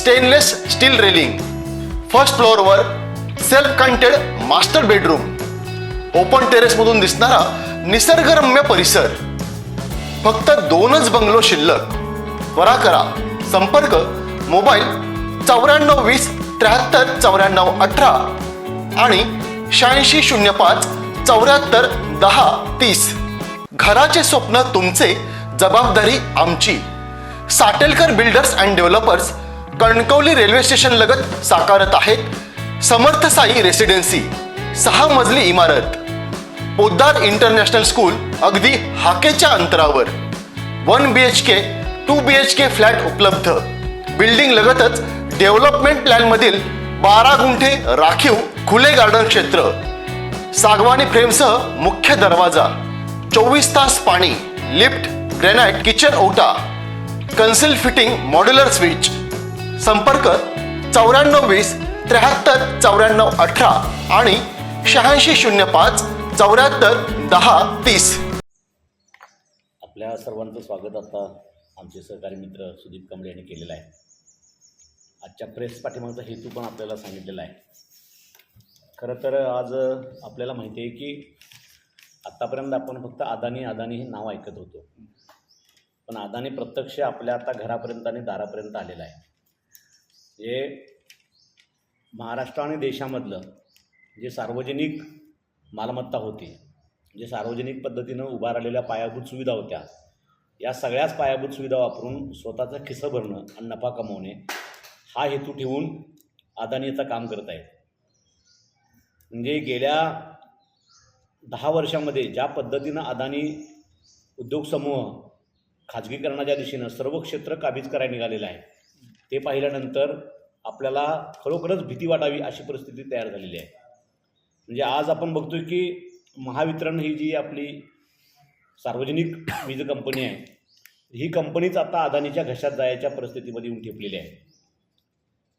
Stainless steel railing first फ्लोअरवर self contained master bedroom open टेरेसमधून दिसणारा निसर्गरम्य परिसर. फक्त दोनच बंगलो शिल्लक. त्वरा करा. संपर्क मोबाईल चौऱ्याण्णव वीस त्र्याहत्तर चौऱ्याण्णव अठरा आणि शहाऐंशी शून्य पाच चौऱ्याहत्तर दहा तीस. घराचे स्वप्न तुमचे जबाबदारी आमची. Satelkar builders and developers Kankavli railway station लगत साकारत आहेत समर्थ साई रेसिडेन्सी सहा मजली इमारत. पोद्दार इंटरनॅशनल स्कूल अगदी हाकेच्या अंतरावर. One B H K two B H K flat उपलब्ध. बिल्डिंग लगतच डेव्हलपमेंट प्लॅन मधील बारा गुंठे राखीव खुले गार्डन क्षेत्र. सागवानी फ्रेमसह मुख्य दरवाजा चोवीस तास पाणी लिफ्ट ग्रेनाइट किचन ओटा कन्सिल फिटिंग मॉड्युलर स्विच संपर्क चौऱ्याण्णव वीस त्र्याहत्तर चौऱ्याण्णव अठरा आणि शहाऐंशी शून्य पाच चौऱ्याहत्तर दहा तीस. आपल्या सर्वांचं स्वागत आता आमचे सहकारी मित्र सुदीप कांबळे यांनी केलेलं आहे. आजच्या प्रेस पाठीमागचा हेतू पण आपल्याला सांगितलेला आहे. खरं तर आज आपल्याला माहिती आहे की आत्तापर्यंत आपण फक्त अदानी अदानी हे नाव ऐकत होतो. पण अदानी प्रत्यक्ष आपल्या आता घरापर्यंत आणि दारापर्यंत आलेलं आहे. हे महाराष्ट्र आणि देशामधलं जे सार्वजनिक मालमत्ता होती जे सार्वजनिक पद्धतीनं उभारलेल्या पायाभूत सुविधा होत्या या सगळ्याच पायाभूत सुविधा वापरून स्वतःचं खिसं भरणं आणि नफा कमवणे हा हेतू ठेवून अदानीचं काम करत आहेत. म्हणजे गेल्या दहा वर्षामध्ये ज्या पद्धतीनं अदानी उद्योग समूह खाजगीकरणाच्या दिशेनं सर्व क्षेत्र काबीज करायला निघालेलं आहे ते पाहिल्यानंतर आपल्याला खरोखरच भीती वाटावी अशी परिस्थिती तयार झालेली आहे. म्हणजे आज आपण बघतोय की महावितरण ही जी आपली सार्वजनिक वीज कंपनी आहे ही कंपनीच आता अदानीच्या घशात जायच्या परिस्थितीमध्ये येऊन ठेपलेली आहे.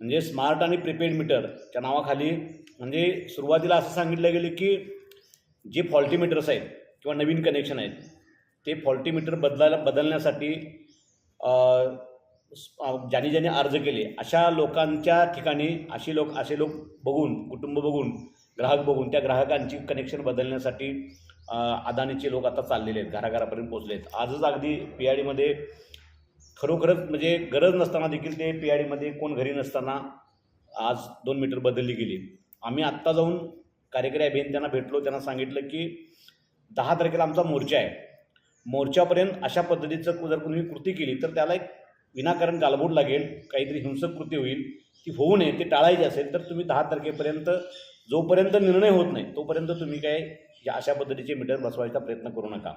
म्हणजे स्मार्ट आणि प्रिपेड मीटरच्या नावाखाली म्हणजे सुरुवातीला असं सांगितलं गेलं की जे फॉल्टी मीटर्स आहेत किंवा नवीन कनेक्शन आहेत ते फॉल्टी मीटर बदलायला बदलण्यासाठी ज्यांनी ज्यांनी अर्ज केले अशा लोकांच्या ठिकाणी असे लोक असे लोक बघून कुटुंब बघून ग्राहक बघून त्या ग्राहकांची कनेक्शन बदलण्यासाठी अदानीचे लोक आता चाललेले आहेत घराघरापर्यंत पोचले आहेत. आजच अगदी पी आय डीमध्ये खरोखरच म्हणजे गरज नसताना देखील ते पी आय डीमध्ये कोण घरी नसताना आज दोन मीटर बदलली गेली. आम्ही आत्ता जाऊन कार्यकारी अभियंत्यांना भेटलो त्यांना सांगितलं की दहा तारखेला आमचा मोर्चा आहे. मोर्चापर्यंत अशा पद्धतीचं जर कोणी कृती केली तर त्याला एक विनाकारण गालबोट लागेल काहीतरी हिंसक कृती होईल ती होऊ नये ते टाळायची असेल तर तुम्ही दहा तारखेपर्यंत जोपर्यंत निर्णय होत नाही तोपर्यंत तुम्ही काय या अशा पद्धतीचे मीटर बसवायचा प्रयत्न करू नका.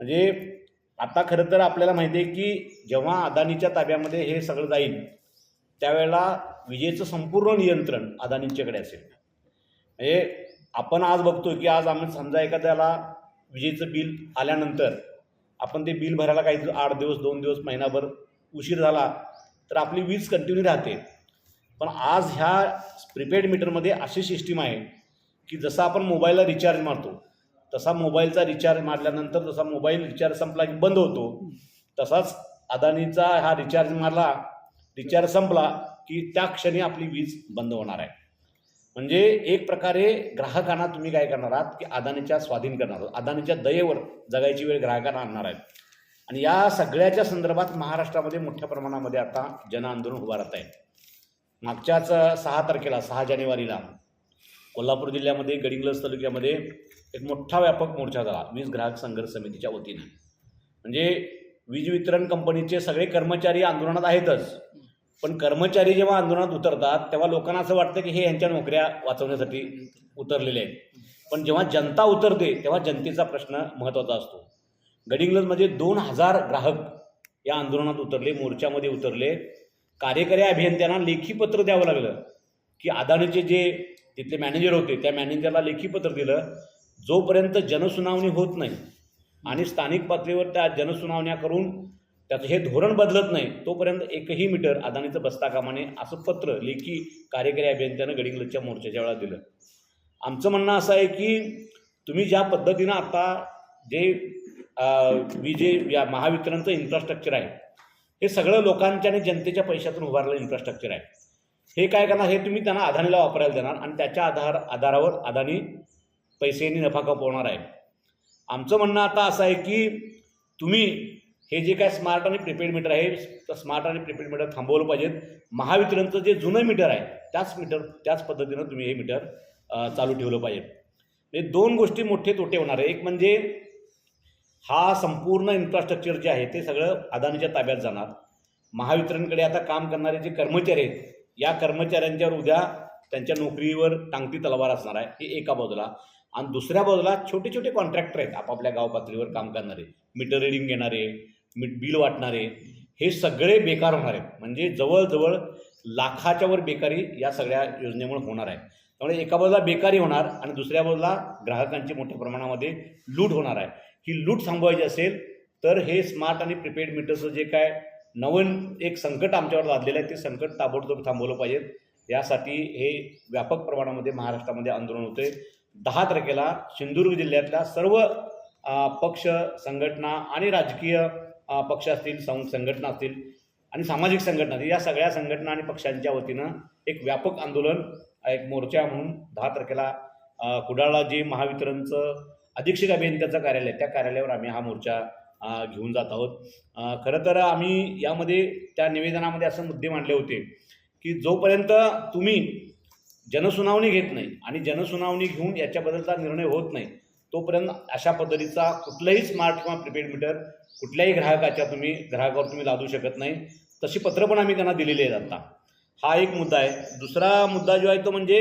म्हणजे आता खरं तर आपल्याला माहिती आहे की जेव्हा अदानीच्या ताब्यामध्ये हे सगळं जाईल त्यावेळेला विजेचं संपूर्ण नियंत्रण अदानींच्याकडे असेल. म्हणजे आपण आज बघतो की आज आम्ही समजा एखाद्याला विजेचं बिल आल्यानंतर आपण ते बिल भरायला काही आठ दिवस दोन दिवस महिनाभर उशीर झाला तर आपली वीज कंटिन्यू राहते. पण आज ह्या प्रिपेड मीटरमध्ये अशी सिस्टीम आहे की जसा आपण मोबाईलला रिचार्ज मारतो तसा मोबाईलचा रिचार्ज मारल्यानंतर जसा मोबाईल रिचार्ज संपला की बंद होतो तसाच अदानीचा हा रिचार्ज मारला रिचार्ज संपला की त्या क्षणी आपली वीज बंद होणार आहे. म्हणजे एक प्रकारे ग्राहकांना तुम्ही काय करणार आहात की अदानीच्या स्वाधीन करणार आहात. अदानीच्या दयेवर जगायची वेळ ग्राहकांना आणणार आहेत. आणि या सगळ्याच्या संदर्भात महाराष्ट्रामध्ये मोठ्या प्रमाणामध्ये आता जनआंदोलन उभारत आहे मागच्याच सहा तारखेला सहा जानेवारीला कोल्हापूर जिल्ह्यामध्ये गडिंग्लज तालुक्यामध्ये एक मोठा व्यापक मोर्चा झाला वीज ग्राहक संघर्ष समितीच्या वतीनं. म्हणजे वीज वितरण कंपनीचे सगळे कर्मचारी आंदोलनात आहेतच. पण कर्मचारी जेव्हा आंदोलनात उतरतात तेव्हा लोकांना असं वाटतं की हे यांच्या नोकऱ्या वाचवण्यासाठी उतरलेले आहेत. पण जेव्हा जनता उतरते तेव्हा जनतेचा प्रश्न महत्त्वाचा असतो. गडिंग्लजमध्ये दोन हजार ग्राहक या आंदोलनात उतरले मोर्चामध्ये उतरले. कार्यकारी अभियंत्यांना लेखी पत्र द्यावं लागलं की अदानीचे जे तिथले मॅनेजर होते त्या मॅनेजरला लेखी पत्र दिलं. जोपर्यंत जनसुनावणी होत नाही आणि स्थानिक पातळीवर त्या जनसुनावण्या करून त्याचं हे धोरण बदलत नाही तोपर्यंत एकही मीटर अदानीचं बसता कामाने असं पत्र लेखी कार्यकारी अभियंत्यानं गडिंग्लजच्या मोर्चाच्या वेळा दिलं. आमचं म्हणणं असं आहे की तुम्ही ज्या पद्धतीनं आता जे मी विजे या महावितरणचं इन्फ्रास्ट्रक्चर आहे हे सगळं लोकांच्या आणि जनतेच्या पैशातून उभारलेलं इन्फ्रास्ट्रक्चर आहे. हे काय करणार? हे तुम्ही त्यांना अदानीला वापरायला देणार आणि त्याच्या आधार आधारावर अदानी पैसेनी नफा कपवणार आहे. आमचं म्हणणं आता असं आहे की तुम्ही हे जे काय स्मार्ट आणि प्रिपेड मीटर आहे तर स्मार्ट आणि प्रिपेड मीटर थांबवलं पाहिजेत. महावितरणचं जे जुनं मीटर आहे त्याच मीटर त्याच पद्धतीनं तुम्ही हे मीटर चालू ठेवलं पाहिजे हे दोन गोष्टी मोठे तोटे होणार आहे. एक म्हणजे हा संपूर्ण इन्फ्रास्ट्रक्चर जे आहे ते सगळं अदानीच्या ताब्यात जाणार. महावितरणकडे आता काम करणारे जे कर्मचारी आहेत या कर्मचाऱ्यांच्यावर उद्या त्यांच्या नोकरीवर टांगती तलवार असणार आहे हे एका बाजूला. आणि दुसऱ्या बाजूला छोटे छोटे कॉन्ट्रॅक्टर आहेत आपापल्या गाव पातळीवर काम करणारे मीटर रिडिंग घेणारे मीट बिल वाटणारे हे सगळे बेकार होणार आहेत. म्हणजे जवळजवळ लाखाच्या वर बेकारी या सगळ्या योजनेमुळे होणार आहे. त्यामुळे एका बाजूला बेकारी होणार आणि दुसऱ्या बाजूला ग्राहकांची मोठ्या प्रमाणामध्ये लूट होणार आहे. ही लूट थांबवायची असेल तर हे स्मार्ट आणि प्रिपेड मीटरचं जे काय नवीन एक संकट आमच्यावर लादलेलं आहे ते संकट ताबडतोब थांबवलं पाहिजे. यासाठी हे व्यापक प्रमाणामध्ये महाराष्ट्रामध्ये आंदोलन होते दहा तारखेला सिंधुदुर्ग जिल्ह्यातल्या सर्व पक्ष संघटना आणि राजकीय पक्ष असतील सं संघटना असतील आणि सामाजिक संघटना असतील या सगळ्या संघटना आणि पक्षांच्या वतीनं एक व्यापक आंदोलन एक मोर्चा म्हणून दहा तारखेला कुडाळा कुडाळला जे महावितरणचं अधीक्षक अभियंत्याचं कार्यालय त्या कार्यालयावर आम्ही हा मोर्चा घेऊन जात आहोत. खरं तर आम्ही यामध्ये त्या निवेदनामध्ये असं मुद्दे मांडले होते की जोपर्यंत तुम्ही जनसुनावणी घेत नाही आणि जनसुनावणी घेऊन याच्याबद्दलचा निर्णय होत नाही तोपर्यंत अशा पद्धतीचा कुठलंही स्मार्ट किंवा प्रिपेड मीटर कुठल्याही ग्राहकाच्या तुम्ही ग्राहकावर तुम्ही लादू शकत नाही. तशी पत्र पण आम्ही त्यांना दिलेली आहेत आता. हा एक मुद्दा आहे. दुसरा मुद्दा जो आहे तो म्हणजे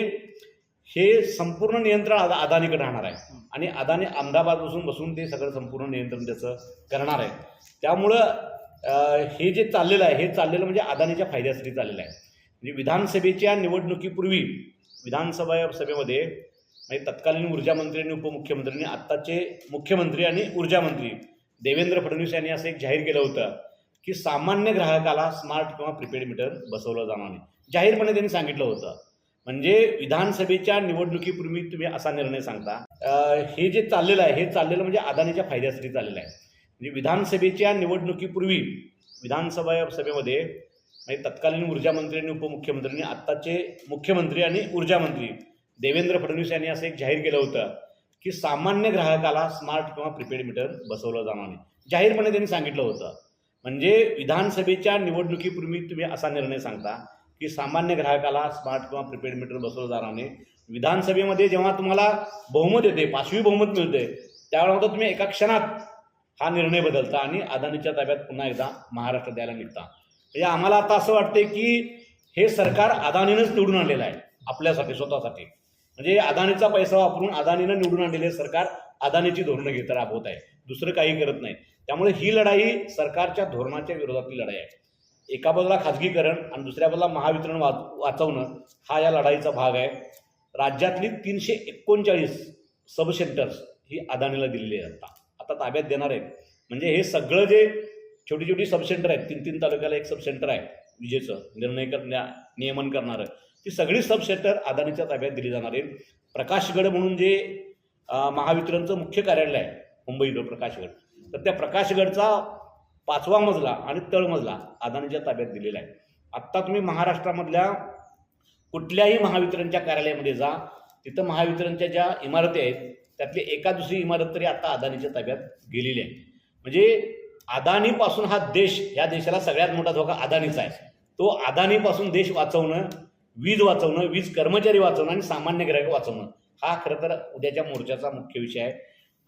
हे संपूर्ण नियंत्रण अदा अदानीकडे राहणार आहे. आणि अदानी अहमदाबादपासून बसून ते सगळं संपूर्ण नियंत्रण त्याचं करणार आहे. त्यामुळं हे जे चाललेलं आहे हे चाललेलं म्हणजे अदानीच्या फायद्यासाठी चाललेलं आहे. म्हणजे विधानसभेच्या निवडणुकीपूर्वी विधानसभा सभेमध्ये म्हणजे तत्कालीन ऊर्जामंत्री आणि उपमुख्यमंत्र्यांनी आत्ताचे मुख्यमंत्री आणि ऊर्जामंत्री देवेंद्र फडणवीस यांनी असं एक जाहीर केलं होतं की सामान्य ग्राहकाला स्मार्ट किंवा प्रिपेड मीटर बसवलं जाणार नाही. जाहीरपणे त्यांनी सांगितलं होतं. म्हणजे विधानसभेच्या निवडणुकीपूर्वी तुम्ही असा निर्णय सांगता. हे जे चाललेलं आहे हे चाललेलं म्हणजे अदानीच्या फायद्यासाठी चाललेलं आहे. म्हणजे विधानसभेच्या निवडणुकीपूर्वी विधानसभा सभेमध्ये म्हणजे तत्कालीन ऊर्जामंत्री आणि उपमुख्यमंत्र्यांनी आत्ताचे मुख्यमंत्री आणि ऊर्जामंत्री देवेंद्र फडणवीस यांनी असं एक जाहीर केलं होतं की सामान्य ग्राहकाला स्मार्ट किंवा प्रिपेड मीटर बसवलं जाणार नाही. जाहीरपणे त्यांनी सांगितलं होतं. म्हणजे विधानसभेच्या निवडणुकीपूर्वी तुम्ही असा निर्णय सांगता की सामान्य ग्राहकाला स्मार्ट किंवा प्रिपेड मीटर बसवलं जाणार नाही. विधानसभेमध्ये जेव्हा तुम्हाला बहुमत येते पाचवी बहुमत मिळते त्यावेळेला तुम्ही एका क्षणात हा निर्णय बदलता आणि अदानीच्या ताब्यात पुन्हा एकदा महाराष्ट्र द्यायला निघता. म्हणजे आम्हाला आता असं वाटते की हे सरकार अदानीनंच निवडून आणलेलं आहे आपल्यासाठी स्वतःसाठी. म्हणजे अदानीचा पैसा वापरून अदानीनं निवडून आणलेले सरकार अदानीची धोरणं घेत राबवत आहे दुसरं काही करत नाही. त्यामुळे ही लढाई सरकारच्या धोरणाच्या विरोधातली लढाई आहे. एका बाजूला खाजगीकरण आणि दुसऱ्या बाजूला महावितरण वाच वाचवणं हा या लढाईचा भाग आहे. राज्यातली तीनशे एकोणचाळीस सब सेंटर्स ही अदानीला दिलेली आहेत आता. आता ताब्यात देणार आहेत. म्हणजे हे सगळं जे छोटी छोटी सब सेंटर आहेत तीन तीन तालुक्याला एक सब सेंटर आहे विजेचं निर्णय करण्या नियमन करणारं. ती सगळी सब सेंटर अदानीच्या ताब्यात दिली जाणार आहेत. प्रकाशगड म्हणून जे महावितरणचं मुख्य कार्यालय आहे मुंबईचं प्रकाशगड. तर त्या प्रकाशगडचा पाचवा मजला आणि तळमजला अदानीच्या ताब्यात दिलेला आहे. आत्ता तुम्ही महाराष्ट्रामधल्या कुठल्याही महावितरणच्या कार्यालयामध्ये जा. तिथं महावितरणच्या ज्या इमारती आहेत त्यातली एका दुसरी इमारत तरी आता अदानीच्या ताब्यात गेलेली आहे. म्हणजे अदानीपासून हा देश या देशाला सगळ्यात मोठा धोका अदानीचा आहे. तो अदानीपासून देश वाचवणं वीज वाचवणं वीज कर्मचारी वाचवणं आणि सामान्य ग्राहक वाचवणं हा खरं तर उद्याच्या मोर्चाचा मुख्य विषय आहे.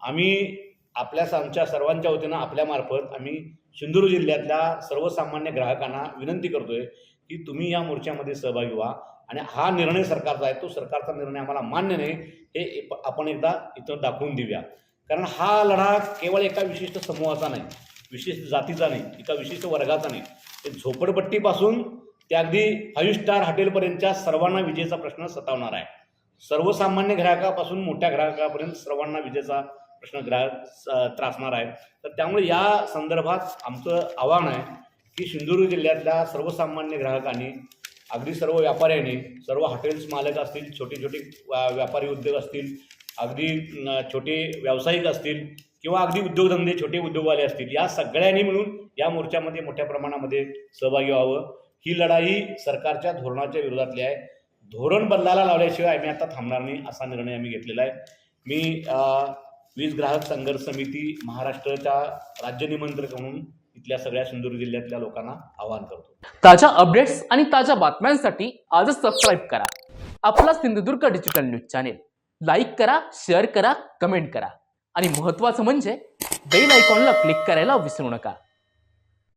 आम्ही आपल्या आमच्या सर्वांच्या वतीनं आपल्यामार्फत आम्ही सिंधुदुर्ग जिल्ह्यातल्या सर्वसामान्य ग्राहकांना विनंती करतोय की तुम्ही या मोर्चामध्ये सहभागी व्हा. आणि हा निर्णय सरकारचा आहे तो सरकारचा निर्णय आम्हाला मान्य नाही. हे आपण एकदा इथं दाखवून देऊया. कारण हा लढा केवळ एका विशिष्ट समूहाचा नाही विशिष्ट जातीचा नाही एका विशिष्ट वर्गाचा नाही. ते झोपडपट्टीपासून ते अगदी फाईव्ह स्टार हॉटेलपर्यंतच्या सर्वांना विजेचा प्रश्न सतावणार आहे. सर्वसामान्य ग्राहकापासून मोठ्या ग्राहकापर्यंत सर्वांना विजेचा प्रश्न ग्राहक स- त्रासणार आहे तर त्यामुळे या संदर्भात आमचं आव्हान आहे की सिंधुदुर्ग जिल्ह्यातल्या सर्वसामान्य ग्राहकांनी अगदी सर्व व्यापाऱ्यांनी सर्व हॉटेल्स मालक असतील छोटे छोटे व्या- व्यापारी उद्योग असतील अगदी छोटे व्यावसायिक असतील किंवा अगदी उद्योगधंदे छोटे उद्योगवाले असतील या सगळ्यांनी मिळून या मोर्चामध्ये मोठ्या प्रमाणामध्ये सहभागी व्हावं. ही लढाई सरकारच्या धोरणाच्या विरोधातली आहे. धोरण बदलायला लावल्याशिवाय आम्ही आता थांबणार नाही असा निर्णय आम्ही घेतलेला आहे. मी वीज ग्राहक संघर्ष समिती महाराष्ट्राच्या राज्य निमंत्रक म्हणून इथल्या सगळ्या सिंधुदुर्ग जिल्ह्यातल्या लोकांना आवाहन करतो. ताज्या अपडेट्स आणि ताज्या बातम्यांसाठी आजच सबस्क्राईब करा. आपला Sindhudurg digital news channel like करा शेअर करा कमेंट करा. आणि महत्त्वाचं म्हणजे बेल आयकॉनला क्लिक करायला विसरू नका.